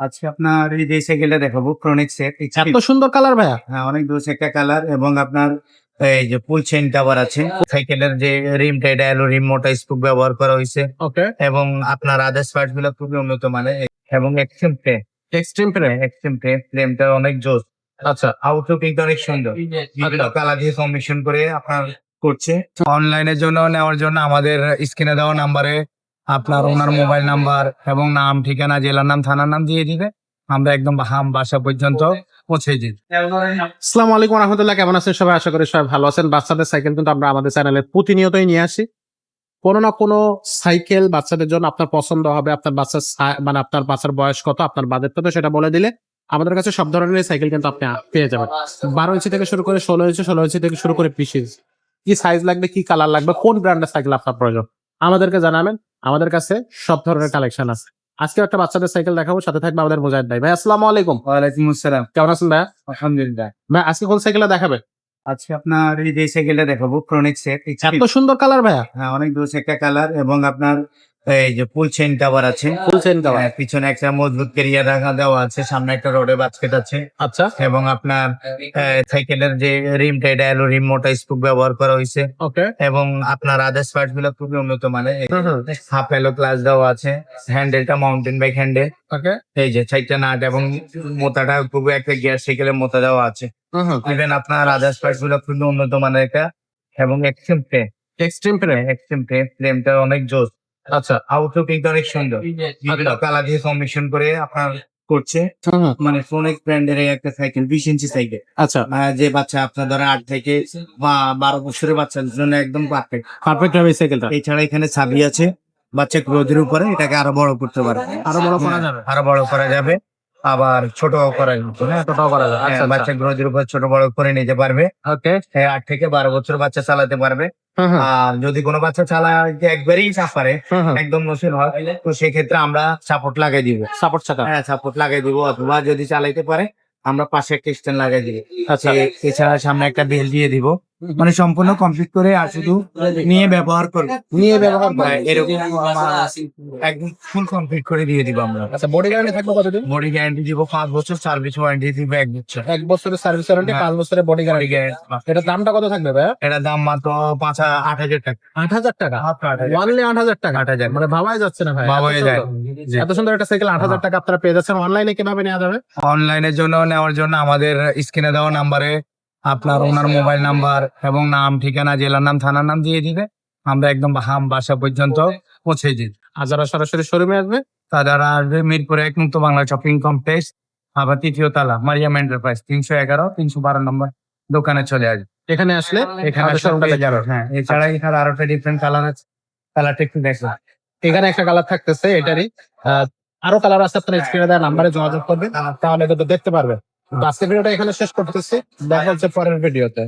আজকে আপনার এই যে সাইকেলটা দেখাবো ক্রনিক সেট এত সুন্দর কালার ভাইয়া। হ্যাঁ অনেক দোষ একটা কালার এবং আপনার এই যে ফুল চেন টাওয়ার আছে। সাইকেলের যে রিমটা এটা অ্যালো রিম মোটা স্পুক ব্যবহার করা হয়েছে। ওকে এবং আপনার আদার্স পার্টসগুলো খুবই উন্নত মানে এবং এক্সট্রিম ফ্রে এক্সট্রিম ফ্রেম এক্সট্রিম ফ্রে ফ্রেমটা অনেক জোস। আচ্ছা। আউটলুকিংটা অনেক সুন্দর। কালার দিয়ে কম্বিনেশন করে আপনার করছে। অনলাইনের জন্য নেওয়ার জন্য আমাদের স্ক্রিনে দেওয়া নাম্বারে আপনার ওনার মোবাইল নাম্বার এবং নাম ঠিকানা জেলার নাম থানার নাম দিয়ে দিবে। আমরা একদম হাম বাসা পর্যন্ত পৌঁছে দিই। আসসালামু আলাইকুম রহমতুল্লাহ কেমন আছেন সবাই? আশা করি সবাই ভালো আছেন। বাচ্চাদের সাইকেল কিন্তু আমরা আমাদের চ্যানেলে প্রতিনিয়তই নিয়ে আসি। কোনো না কোনো সাইকেল বাচ্চাদের জন্য আপনার পছন্দ হবে। আপনার বাচ্চার মানে আপনার বাচ্চার বয়স কত আপনার বাজেট কত সেটা বলে দিলে আমাদের কাছে সব ধরনের সাইকেল কিন্তু আপনি পেয়ে যাবেন। বারো ইঞ্চি থেকে শুরু করে ষোলো ইঞ্চি ষোলো ইঞ্চি থেকে শুরু করে বিশ ইঞ্চি। কি সাইজ লাগবে কি কালার লাগবে কোন ব্র্যান্ডের সাইকেল আপনার প্রয়োজন? আমাদেরকে জানাবেন। আমাদের কাছে সব ধরনের কালেকশন আছে। আজকে একটা বাচ্চাদের সাইকেল দেখাবো সাথে থাকবে আমাদের মুজাহিদ ভাই। ভাই আসসালামু আলাইকুম। ওয়ালাইকুম আসসালাম। কেমন আছেন ভাই আলহামদুলিল্লাহ। ভাই আজকে কোন সাইকেলটা দেখাবে আজকে আপনার এই যে সাইকেলটা দেখাবো ক্রনিক সেট এত সুন্দর কালার ভাইয়া। হ্যাঁ অনেক দোষ একটা কালার এবং আপনার এই যে ফুল চেন টাওয়ার আছে। ফুল কালার হ্যাঁ, পিছনে একটা মজবুত কেরিয়ার রাখা দেওয়া আছে সামনে একটা রোডে বাস্কেট আছে। আচ্ছা। এবং আপনার সাইকেলের যে রিমটা এটা অ্যালো রিম মোটা স্পুক ব্যবহার করা হয়েছে। ওকে এবং আপনার আদার্স পার্টসগুলো খুবই উন্নত মানে হুম হাফ এলো ক্লাস দেওয়া আছে। হ্যান্ডেলটা মাউন্টেন বাইক হ্যান্ডেল ওকে এই যে চারটা নাট এবং মোতাটা খুবই একটা গিয়ার সাইকেলের মোতা দেওয়া আছে। ইভেন আপনার আদার্স পার্টসগুলো খুবই উন্নত মানের একটা এবং extreme frame extreme frame extreme frame ফ্রেমটা অনেক জোস। আচ্ছা আউটলুকিংটা অনেক সুন্দর। কালা দিয়ে কম্বিনেশন করে আপনার করছে। হুম হুম মানে ফোনেক ব্র্যান্ডের একটা সাইকেল বিশ ইঞ্চি সাইকেল আচ্ছা। যে বাচ্চা আপনার ধরেন আট থেকে বা বারো বছরের বাচ্চাদের জন্য একদম পারফেক্ট পারফেক্ট হবে সাইকেলটা এছাড়া এখানে ছাবি আছে বাচ্চা গ্রোথের উপরে এটাকে আরও বড় করতে পারে। আরও বড় করা যাবে। আরও বড় করা যাবে। আবার ছোট করা হ্যাঁ ছোটও করা যাবে আচ্ছা বাচ্চা গ্রোথের উপর ছোট বড় করে নিতে পারবে। ওকে। হ্যাঁ, আট থেকে বারো বছর বাচ্চা চালাতে পারবে। আর যদি কোনো বাচ্চা চালাতে একবারেই হুম একদম নসিল হয় তো সেক্ষেত্রে আমরা সাপোর্ট লাগিয়ে দিব। সাপোর্ট হ্যাঁ সাপোর্ট লাগিয়ে দিব। অথবা যদি চালাইতে পারে আমরা পাশে একটা স্ট্যান্ড লাগিয়ে দিব। আচ্ছা। এছাড়া সামনে একটা বেল দিয়ে দিব। মানে সম্পূর্ণ কমপ্লিট করে আর শুধু নিয়ে ব্যবহার করব নিয়ে ব্যবহার করে। হ্যাঁ, এরকম একদম ফুল কমপ্লিট করে দিয়ে দিব আমরা। আচ্ছা বডি গ্যারান্টি থাকবে কতদিন? বডি গ্যারান্টি দিব পাঁচ বছর সার্ভিস ওয়ারেন্টি দিব এক বছর। এক বছরের সার্ভিস ওয়ারেন্টি হ্যাঁ। পাঁচ বছরের বডি গ্যারান্টি গ্যারান্টি এটার দামটা কত থাকবে ভাইয়া? এটা দাম মাত্র পাঁচ আট হাজার টাকা। আট হাজার টাকা? ওয়ানলি আট হাজার টাকা? আট হাজার। মানে ভাবাই যাচ্ছে না ভাই। ভাবাই যায়। এত সুন্দর একটা সাইকেল আট হাজার টাকা আপনারা পেয়ে যাচ্ছেন। অনলাইনে কীভাবে নেওয়া যাবে? অনলাইনের জন্য নেওয়ার জন্য আমাদের স্ক্রিনে দেওয়া নাম্বারে আপনার ওনার মোবাইল নাম্বার এবং নাম ঠিকানা জেলার নাম থানার নাম দিয়ে দিবে। আমরা একদম হাম বাসা পর্যন্ত পৌঁছে দিই আর যারা সরাসরি শোরুমে আসবে? তারা আসবে মিরপুরে এক মুক্ত বাংলা শপিং কমপ্লেক্স আবার তৃতীয় তালা মারিয়াম এন্টারপ্রাইজ তিনশো এগারো তিনশো বারো নম্বর দোকানে চলে আসবে। এখানে আসলে এখানে। হ্যাঁ। এছাড়া এখানে আরও একটা ডিফারেন্ট কালার আছে। কালারটা একটু দেখো। এখানে একটা কালার থাকতেছে এটারই। আহ, আরও কালার আছে আপনার স্ক্রিনে দেওয়া নাম্বারে যোগাযোগ করবেন। তাহলে কিন্তু দেখতে পারবেন। আজকের ভিডিওটা এখানে শেষ করতেছি। দেখা হচ্ছে পরের ভিডিওতে।